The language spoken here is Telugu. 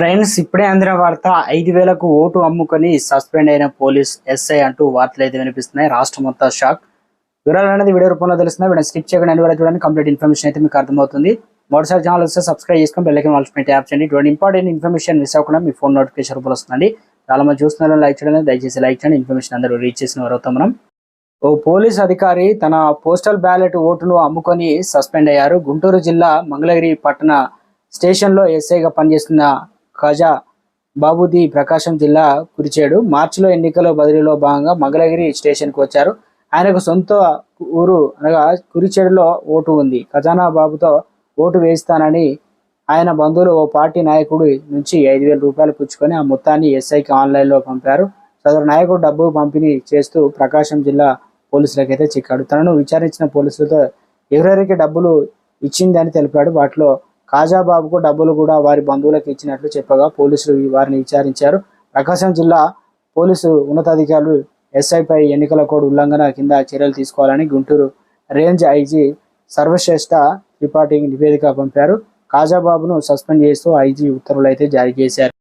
ఫ్రెండ్స్ ఇప్పుడే అందిన వార్త ఐదు వేలకు ఓటు అమ్ముకొని సస్పెండ్ అయిన పోలీస్ ఎస్ఐ అంటూ వార్తలు అయితే వినిపిస్తున్నాయి. రాష్ట్రం మొత్తం షాక్. వివరాలు అనేది వీడియో రూపంలో తెలుస్తుంది వీడియో స్కిప్ చేయకుండా అన్ని వరకు చూడండి. కంప్లీట్ ఇన్ఫర్మేషన్ అయితే మీకు అర్థమవుతుంది. మొదటిసారి ఛానల్ వస్తే సబ్స్క్రైబ్ చేసుకొని బెల్లకి వాల్స్ యాప్ చేయండి. ఇటువంటి ఇంపార్టెంట్ ఇన్ఫర్మేషన్ మిస్ అవ్వకుండా మీ ఫోన్ నోటిఫికేషన్ రూపంలో వస్తుందండి. చాలా మంది చూస్తున్నారు లైక్ చేయడం దయచేసి లైక్ చేయండి. ఇన్ఫర్మేషన్ అందరూ రీచ్ చేసిన వారు అవుతాం మనం. ఓ పోలీస్ అధికారి తన పోస్టల్ బ్యాలెట్ ఓటును అమ్ముకొని సస్పెండ్ అయ్యారు. గుంటూరు జిల్లా మంగళగిరి పట్టణ స్టేషన్లో ఎస్ఐగా పనిచేస్తున్న ఖజా బాబుది ప్రకాశం జిల్లా కురిచేడు. మార్చిలో ఎన్నికల బదిలీలో భాగంగా మంగళగిరి స్టేషన్కు వచ్చారు. ఆయనకు సొంత ఊరు అనగా కురిచేడులో ఓటు ఉంది. ఖజానా బాబుతో ఓటు వేయిస్తానని ఆయన బంధువులు ఓ పార్టీ నాయకుడి నుంచి ఐదు వేల రూపాయలు పుచ్చుకొని ఆ మొత్తాన్ని ఎస్ఐకి ఆన్లైన్లో పంపారు. సదరు నాయకుడు డబ్బు పంపిణీ చేస్తూ ప్రకాశం జిల్లా పోలీసులకైతే చిక్కాడు. తనను విచారించిన పోలీసులతో ఎవరెవరికి డబ్బులు ఇచ్చిందని తెలిపాడు. వాటిలో కాజాబాబుకు డబ్బులు కూడా వారి బంధువులకు ఇచ్చినట్లు చెప్పగా పోలీసులు వారిని విచారించారు. ప్రకాశం జిల్లా పోలీసు ఉన్నతాధికారులు ఎస్ఐపై ఎన్నికల కోడ్ ఉల్లంఘన కింద చర్యలు తీసుకోవాలని గుంటూరు రేంజ్ ఐజీ సర్వశ్రేష్ఠ త్రిపాఠి నివేదిక పంపారు. కాజాబాబును సస్పెండ్ చేస్తూ ఐజీ ఉత్తర్వులు అయితే జారీ చేశారు.